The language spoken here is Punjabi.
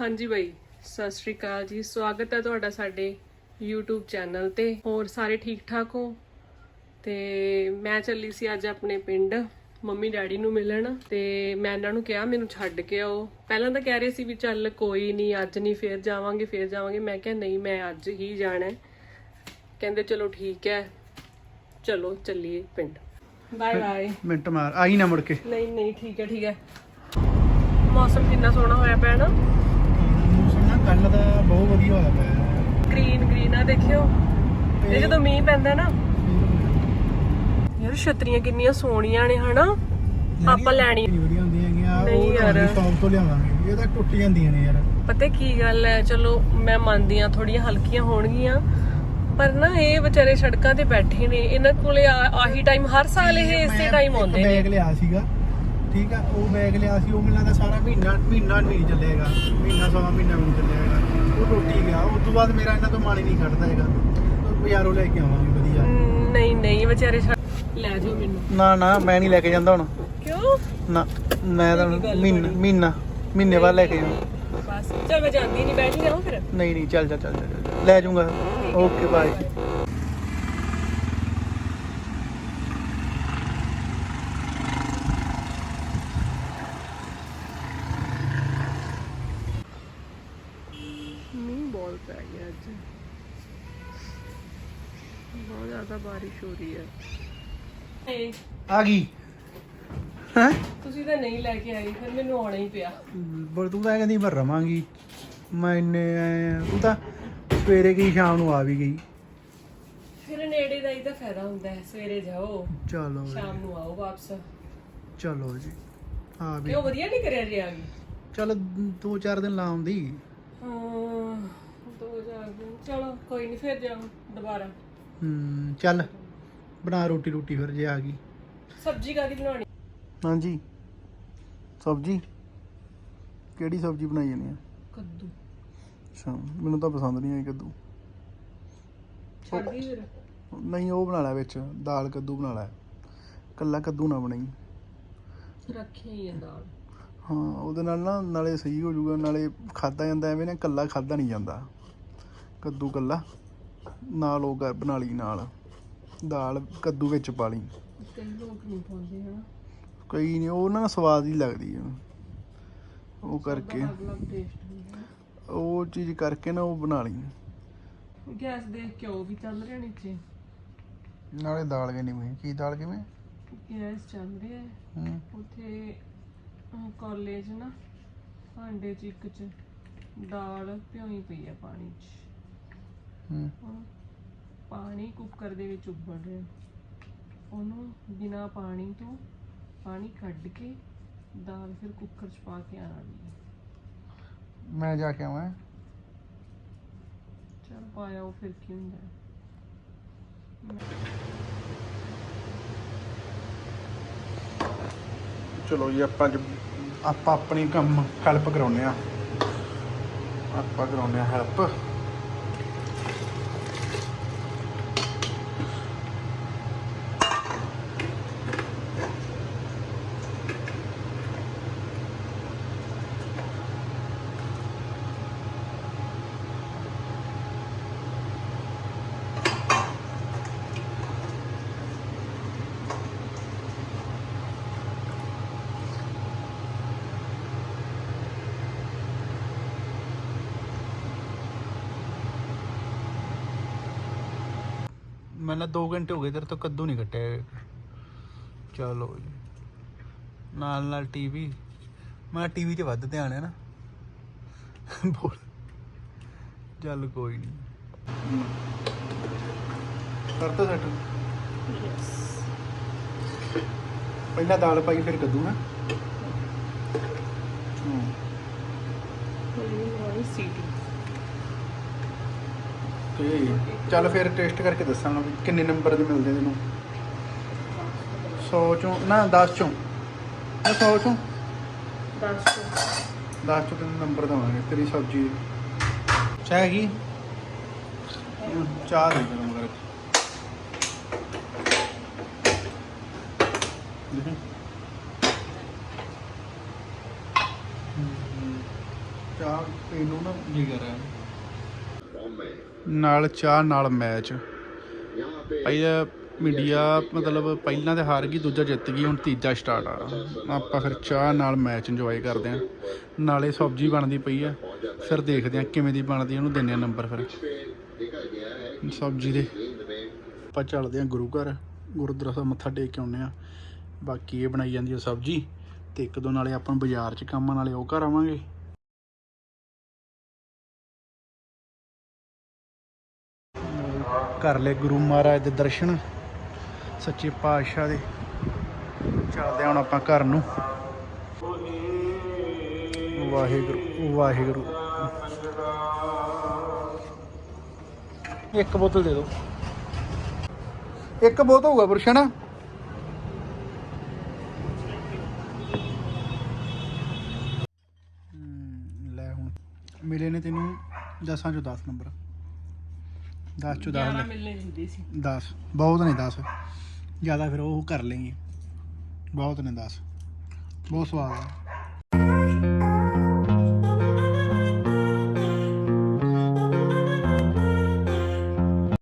ਹਾਂਜੀ ਬਾਈ ਸਤਿ ਸ਼੍ਰੀ ਅਕਾਲ ਜੀ। ਸਵਾਗਤ ਹੈ ਤੁਹਾਡਾ ਸਾਡੇ YouTube ਚੈਨਲ ਤੇ। ਹੋਰ ਸਾਰੇ ਠੀਕ ਠਾਕ ਹੋ? ਤੇ ਮੈਂ ਚੱਲੀ ਸੀ ਅੱਜ ਆਪਣੇ ਪਿੰਡ ਮੰਮੀ ਡੈਡੀ ਨੂੰ ਮਿਲਣ। ਤੇ ਮੈਂ ਇਹਨਾਂ ਨੂੰ ਕਿਹਾ ਮੈਨੂੰ ਛੱਡ ਕੇ ਆਓ। ਪਹਿਲਾਂ ਤਾਂ ਕਹਿ ਰਹੇ ਸੀ ਵੀ ਚੱਲ ਕੋਈ ਨਹੀਂ ਅੱਜ ਨਹੀਂ ਫੇਰ ਜਾਵਾਂਗੇ ਫੇਰ ਜਾਵਾਂਗੇ। ਮੈਂ ਕਿਹਾ ਨਹੀਂ ਮੈਂ ਅੱਜ ਹੀ ਜਾਣਾ ਕਹਿੰਦੇ ਚਲੋ ਠੀਕ ਹੈ। ਚਲੋ ਚੱਲੀਏ ਪਿੰਡ। ਬਾਏ ਬਾਏ ਮਿੰਟ ਮਾਰ ਆਈ ਨਾ ਮੁੜ ਕੇ। ਨਹੀਂ ਨਹੀਂ ਠੀਕ ਹੈ ਠੀਕ ਹੈ। ਮੌਸਮ ਕਿੰਨਾ ਸੋਹਣਾ ਹੋਇਆ ਪਿਆ ਨਾ। ਕੱਲ ਦਾ ਬਹੁਤ ਵਧੀਆ ਹੋਇਆ ਪਿਆ। ਗ੍ਰੀਨ ਗ੍ਰੀਨ ਆ ਦੇਖਿਓ। ਇਹ ਜਦੋਂ ਮੀਂਹ ਪੈਂਦਾ ਨਾ ਯਾਰ ਛਤਰੀਆਂ ਕਿੰਨੀਆਂ ਸੋਹਣੀਆਂ ਨੇ ਹਨਾ? ਆਪਾਂ ਲੈਣੀ। ਕਿੰਨੀ ਵਧੀਆ ਹੁੰਦੀਆਂ ਹੈਗੀਆਂ ਨਹੀਂ ਉਹ ਯਾਰ। ਸ਼ੌਪ ਤੋਂ ਲਿਆਵਾਂਗੇ। ਇਹ ਤਾਂ ਟੁੱਟ ਜਾਂਦੀਆਂ ਨੇ ਯਾਰ। ਪਤਾ ਕੀ ਗੱਲ ਹੈ ਚਲੋ ਮੈਂ ਮੰਨਦੀ ਆ ਥੋੜੀਆਂ ਹਲਕੀਆਂ ਹੋਣਗੀਆਂ ਪਰ ਨਾ ਇਹ ਵਿਚਾਰੇ ਸੜਕਾਂ ਤੇ ਬੈਠੇ ਨੇ ਇਹਨਾਂ ਕੋਲੇ ਆ- ਆਹੀ ਟਾਈਮ ਹਰ ਸਾਲ ਇਹ ਇਸੇ ਟਾਈਮ ਆਉਂਦੇ ਨੇ। ਬੈਗ ਲਿਆ ਸੀਗਾ। ਠੀਕ ਆ ਉਹ ਬੈਗ ਲਿਆ ਸੀ ਉਹ ਮਿਲਦਾ ਸਾਰਾ ਮਹੀਨਾ ਮਹੀਨਾ ਨਹੀਂ ਚੱਲੇਗਾ। ਮਹੀਨਾ ਸਵਾ ਮਹੀਨਾ ਵੀ ਨਹੀਂ ਚੱਲੇਗਾ। ਉਹ ਟੁੱਟ ਗਿਆ ਉਸ ਤੋਂ ਬਾਅਦ ਮੇਰਾ ਇਹਨਾਂ ਤੋਂ ਮਾਣੀ ਨਹੀਂ ਖੜਦਾ ਹੈਗਾ। ਬਾਜ਼ਾਰੋਂ ਲੈ ਕੇ ਆਵਾਂਗੇ ਵਧੀਆ। ਨਹੀਂ ਨਹੀਂ ਵਿਚਾਰੇ ਲੈ ਜਾਓ ਮੈਨੂੰ। ਨਾ ਨਾ ਮੈਂ ਨਹੀਂ ਲੈ ਕੇ ਜਾਂਦਾ ਹੁਣ। ਕਿਉਂ? ਨਾ ਮੈਂ ਤਾਂ ਮਹੀਨਾ ਮਹੀਨਾ ਮਹੀਨੇ ਬਾਅਦ ਲੈ ਕੇ ਜਾਣਾ ਬਸ ਚਲ ਮੈਂ ਜਾਂਦੀ ਨਹੀਂ ਬੈਠ ਜਾਵਾਂ ਫਿਰ। ਨਹੀਂ ਨਹੀਂ ਚੱਲ ਚੱਲ ਚੱਲ। ਲੈ ਜਾਊਂਗਾ। ਓਕੇ ਬਾਏ ਮੀਂਹ ਬਹੁਤ ਪੈ ਗਿਆ ਅੱਜ ਬਹੁਤ ਜ਼ਿਆਦਾ ਬਾਰਿਸ਼ ਹੋ ਰਹੀ ਹੈ। ਆ ਗਈ। ਹੈ? ਤੁਸੀਂ ਤਾਂ ਨਹੀਂ ਲੈ ਕੇ ਆਈ ਫਿਰ ਮੈਨੂੰ ਆਉਣਾ ਹੀ ਪਿਆ। ਬੜ ਤੂੰ ਕਹਿੰਦੀ ਮੈਂ ਰਵਾਂਗੀ। ਮੈਂ ਇੰਨੇ। ਤੂੰ ਤਾਂ ਸਵੇਰੇ ਗਈ ਸ਼ਾਮ ਨੂੰ ਆ ਵੀ ਗਈ। ਫਿਰ ਨੇੜੇ ਦਾ ਹੀ ਤਾਂ ਫਾਇਦਾ ਹੁੰਦਾ ਹੈ ਸਵੇਰੇ ਜਾਓ ਚਲੋ ਸ਼ਾਮ ਨੂੰ ਆਓ ਵਾਪਸ। ਚਲੋ ਜੀ। ਆ ਵੀ। ਕਿਉਂ ਵਧੀਆ ਨਹੀਂ ਕਰਿਆ ਜੀ ਆ ਗਈ ਚਲ ਦੋ ਚਾਰ ਦਿਨ ਲਾਉਂਦੀ ਹਾਂ। ਦੋ ਚਾਰ ਦਿਨ ਚਲੋ ਕੋਈ ਨਹੀਂ ਫਿਰ ਜਾਓ ਦੁਬਾਰਾ। ਹੂੰ ਚੱਲ। ਬਣਾ ਰੋਟੀ ਰੋਟੀ ਫਿਰ ਜੇ ਆ ਗਈ। ਸਬਜ਼ੀ ਕਾਹਦੀ ਬਣਾਉਣੀ? ਹਾਂਜੀ। ਸਬਜੀ? ਕਿਹੜੀ ਸਬਜੀ ਬਣਾਈ ਜਾਨੀ ਆ? ਕੱਦੂ। ਅੱਛਾ ਮੈਨੂੰ ਤਾਂ ਪਸੰਦ ਨਹੀਂ ਆਈ ਕੱਦੂ। ਛੱਡ ਦੀ ਫਿਰ। ਨਹੀਂ ਉਹ ਬਣਾ ਲੈ ਵਿੱਚ। ਦਾਲ ਕੱਦੂ ਬਣਾ ਲੈ। ਕੱਲਾ ਕੱਦੂ ਨਾ ਬਣਾਈ। ਰੱਖੀ ਹੀ ਆ ਦਾਲ। ਹਾਂ ਉਹਦੇ ਨਾਲ ਨਾ ਨਾਲੇ ਸਹੀ ਹੋ ਜਾਊਗਾ। ਨਾਲੇ ਖਾਦਾ ਜਾਂਦਾ ਐਵੇਂ ਨਾ ਕੱਲਾ ਖਾਦਾ ਨਹੀਂ ਜਾਂਦਾ। ਕੱਦੂ ਕੱਲਾ ਨਾਲ ਉਹ ਕਰ ਬਣਾ ਲਈ ਨਾਲ ਦਾਲ ਕੱਦੂ ਵਿੱਚ ਪਾ ਲਈ। ਕਈ ਲੋਕ ਨਹੀਂ ਪਾਉਂਦੇ ਹਨਾ। ਕਈ ਨਹੀਂ ਉਹ ਨਾ ਸਵਾਦ ਹੀ ਲੱਗਦੀ ਆ। ਉਹ ਕਰਕੇ। ਅਲੱਗ ਅਲੱਗ ਟੇਸਟ ਹੁੰਦਾ ਹੈ ਉਹ ਚੀਜ਼ ਕਰਕੇ ਨਾ ਉਹ ਬਣਾ ਲਈ। ਗੈਸ ਦੇਖ ਕੇ ਉਹ ਵੀ ਚੱਲ ਰਿਹਾ ਨੀਚੇ ਨਾਲੇ ਦਾਲ ਕਿੰਨੀ ਹੋਈ? ਕੀ ਦਾਲ ਕਿਵੇਂ? ਗੈਸ ਚੱਲ ਰਿਹਾ ਹੈ। ਹੂੰ। ਉਥੇ ਕਾਲਜ ਨਾ ਭਾਂਡੇ ਚ ਇੱਕ ਚ ਦਾਲ ਭਿਉਈ ਪਈ ਆ ਪਾਣੀ ਚ। ਹੂੰ। ਪਾਣੀ ਕੁੱਕਰ ਦੇ ਵਿੱਚ ਉੱਬਲ ਰਿਹਾ। ਉਹਨੂੰ ਬਿਨਾ ਪਾਣੀ ਤੋਂ ਪਾਣੀ ਕੱਢ ਕੇ ਦਾਲ ਫਿਰ ਕੁੱਕਰ ਚ ਪਾ ਕੇ ਆਣਾ ਵੀ ਮੈਂ ਜਾ ਕੇ ਆਵਾਂ। ਚਲ ਪਾਇਆ ਉਹ ਫਿਰ ਕੀ ਹੁੰਦਾ ਹੈ। ਚਲੋ ਜੀ ਆਪਾਂ ਅੱਜ ਆਪਾਂ ਆਪਣੀ ਕੰਮ ਹੈਲਪ ਕਰਾਉਨੇ ਆ ਆਪਾਂ ਕਰਾਉਨੇ ਆ ਹੈਲਪ ਮੈਨੂੰ 2 ਘੰਟੇ ਹੋ ਗਏ ਤੇਰੇ ਤੋਂ ਕੱਦੂ ਨਹੀਂ ਕੱਟਿਆ। ਚਲੋ ਜੀ। ਨਾਲ ਨਾਲ ਟੀਵੀ ਮੈਂ ਟੀਵੀ 'ਚ ਵੱਧ ਧਿਆਨ ਹੈ ਨਾ। ਬੋਲ। ਚੱਲ ਕੋਈ ਨਹੀਂ। ਕਰਤਾ ਸੈਟ? ਪਹਿਲਾਂ ਦਾਲ ਪਾਈ ਫਿਰ ਕੱਦੂ ਨਾ? ਹੂੰ। ਹੌਲੀ ਹੌਲੀ ਸੀਟੀ ਚੱਲ ਫਿਰ ਟੈਸਟ ਕਰਕੇ ਦੱਸਾਂਗਾ ਵੀ ਕਿੰਨੇ ਨੰਬਰ ਦੇ ਮਿਲਦੇ ਤੈਨੂੰ। 100 ਚੋਂ ਨਾ 10 ਚੋਂ। ਨਾ 100 ਚੋਂ। 10 ਤੋਂ 10 ਚੋਂ ਤੈਨੂੰ ਨੰਬਰ ਦਵਾਂਗੇ ਤੇਰੀ ਸਬਜ਼ੀ। ਚਾਹ ਹੈਗੀ? ਚਾਹ ਦੇ ਦੇ ਮਗਰ ਦੇਖੀ। ਚਾਹ ਇਹਨੂੰ ਨਾ ਜਿਗਰ ਹੈ ਨਾਲ ਚਾਹ, ਨਾਲ ਮੈਚ। ਪਹਿਲਾ ਇੰਡੀਆ ਮਤਲਬ ਪਹਿਲਾਂ ਤੇ ਹਾਰ ਗਈ, ਦੂਜਾ ਜਿੱਤ ਗਈ, ਹੁਣ ਤੀਜਾ ਸਟਾਰਟ ਆ। ਆਪਾਂ ਫਿਰ ਚਾਹ, ਨਾਲ ਮੈਚ ਇੰਜੋਏ ਕਰਦੇ ਆ। ਨਾਲੇ ਸਬਜ਼ੀ ਬਣਦੀ ਪਈ ਆ। ਫਿਰ ਦੇਖਦੇ ਆ ਕਿਵੇਂ ਦੀ ਬਣਦੀ ਉਹਨੂੰ ਦਿੰਨੇ ਆ ਨੰਬਰ ਫਿਰ। ਸਬਜ਼ੀ ਦੇ ਆਪਾਂ ਚੱਲਦੇ ਆ ਗੁਰੂ ਘਰ। ਗੁਰਦੁਆਰਾ ਸਾਹਿਬ ਮੱਥਾ ਟੇਕ ਕੇ ਆਉਂਦੇ ਆ। ਬਾਕੀ ਇਹ ਬਣਾਈ ਜਾਂਦੀ ਆ ਸਬਜ਼ੀ ਤੇ ਇੱਕ ਦੋ ਨਾਲੇ ਆਪਾਂ ਨੂੰ ਬਾਜ਼ਾਰ 'ਚ ਕੰਮ ਆ, ਨਾਲੇ ਉਹ ਘਰ ਆਵਾਂਗੇ। ਕਰ ਲੈ ਗੁਰੂ ਮਹਾਰਾਜ ਦੇ ਦਰਸ਼ਨ, ਸੱਚੇ ਪਾਤਸ਼ਾਹ ਦੇ। ਚੱਲਦੇ ਹਾਂ ਹੁਣ ਆਪਾਂ ਘਰ ਨੂੰ। ਵਾਹਿਗੁਰੂ ਵਾਹਿਗੁਰੂ। ਇੱਕ ਬੋਤਲ ਦੇ ਦਿਓ। ਇੱਕ ਬੋਤਲ ਹੋਊਗਾ ਪੁਰਸ਼ਣਾ ਲੈ ਹੁਣ। ਮਿਲੇ ਨੇ ਤੈਨੂੰ ਦਸਾਂ ਚੋਂ 10 ਨੰਬਰ। 10 ਚੋਂ 10 11 ਲੈ ਮਿਲਨੇ ਹੁੰਦੇ ਸੀ। 10 ਬਹੁਤ ਨੇ 10 ਜ਼ਿਆਦਾ ਫਿਰ ਉਹ ਕਰ ਲੇਂਗੇ ਬਹੁਤ ਨੇ 10 ਬਹੁਤ ਸਵਾਦ ਆ।